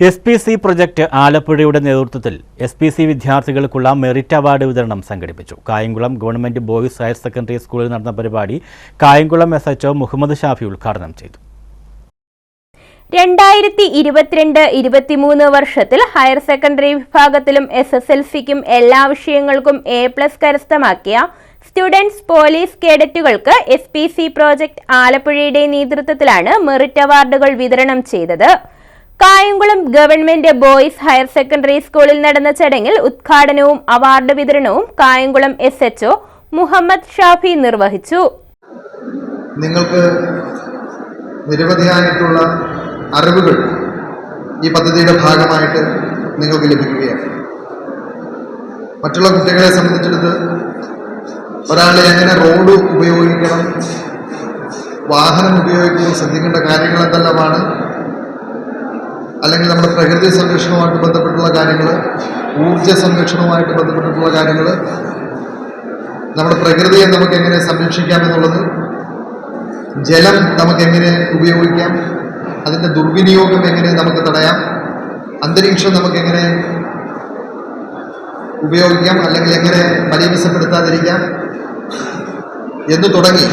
S P C project ആലപ്പുഴയുടെ നേതൃത്വത്തിൽ S P C വിദ്യാർത്ഥികൾക്കുള്ള മെറിറ്റ് അവാർഡ് വിതരണം സംഘടിപ്പിച്ചു. Kayamkulam government boys higher secondary സ്കൂളിൽ നടന്ന പരിപാടി Kayamkulam S H O Muhammad Shafi ഉദ്ഘാടനം ചെയ്തു. രണ്ടായിരത്തി ഇരുപത്തിരണ്ട് ഇരുപത്തിമൂന്ന് വർഷത്തിൽ ഹയർ സെക്കൻഡറി വിഭാഗത്തിലും എസ് എസ് എൽ സിക്കും എല്ലാ വിഷയങ്ങൾക്കും എ പ്ലസ് കരസ്ഥമാക്കിയ സ്റ്റുഡൻസ് പോലീസ് കേഡറ്റുകൾക്ക് എസ് പി സി പ്രോജക്ട് ആലപ്പുഴയുടെ നേതൃത്വത്തിലാണ് മെറിറ്റ് അവാർഡുകൾ വിതരണം ചെയ്തത്. Kayamkulam government boys higher secondary സ്കൂളിൽ നടന്ന ചടങ്ങിൽ ഉദ്ഘാടനവും അവാർഡ് വിതരണവും Kayamkulam S H O Muhammad Shafi നിർവഹിച്ചു. നിങ്ങൾക്ക് നിരവധിയായിട്ടുള്ള അറിവുകൾ ഈ പദ്ധതിയുടെ ഭാഗമായിട്ട് നിങ്ങൾക്ക് ലഭിക്കുകയാണ്. മറ്റുള്ള കുട്ടികളെ സംബന്ധിച്ചിടത്ത് ഒരാൾ എങ്ങനെ റോഡ് ഉപയോഗിക്കണം വാഹനം ഉപയോഗിക്കുമ്പോൾ ശ്രദ്ധിക്കേണ്ട കാര്യങ്ങൾ എന്തെല്ലാമാണ് അല്ലെങ്കിൽ നമ്മുടെ പ്രകൃതി സംരക്ഷണവുമായിട്ട് ബന്ധപ്പെട്ടുള്ള കാര്യങ്ങൾ ഊർജ സംരക്ഷണവുമായിട്ട് ബന്ധപ്പെട്ടിട്ടുള്ള കാര്യങ്ങൾ നമ്മുടെ പ്രകൃതിയെ നമുക്ക് എങ്ങനെ സംരക്ഷിക്കാം എന്നുള്ളത് ജലം നമുക്ക് എങ്ങനെ ഉപയോഗിക്കാം അതിന്റെ ദുർവിനിയോഗം എങ്ങനെ നമുക്ക് തടയാം അന്തരീക്ഷം നമുക്ക് എങ്ങനെ ഉപയോഗിക്കാം അല്ലെങ്കിൽ എങ്ങനെ മലിനീസപ്പെടുത്താതിരിക്കാം എന്ന് തുടങ്ങി.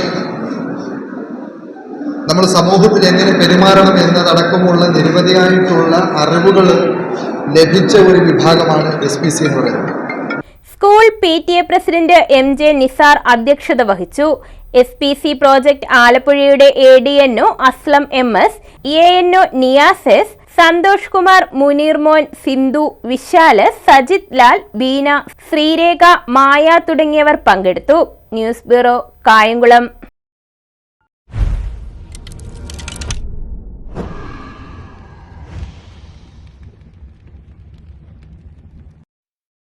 നമ്മൾ സമൂഹത്തിൽ എങ്ങനെ പെരുമാറണം എന്നതടക്കമുള്ള നിരവധിയായിട്ടുള്ള അറിവുകൾ ലഭിച്ച ഒരു വിഭാഗമാണ് എസ് പി സി എന്ന് പറയുന്നത്. School P T A president M J Nisar അധ്യക്ഷത വഹിച്ചു. S P C project ആലപ്പുഴയുടെ A D N O Aslam M S A N O Niyas S Santhosh Kumar Muneer Mon Sindhu Vishal Sajith Lal Beena Sreerekha Maya തുടങ്ങിയവർ പങ്കെടുത്തു. News bureau Kayamkulam.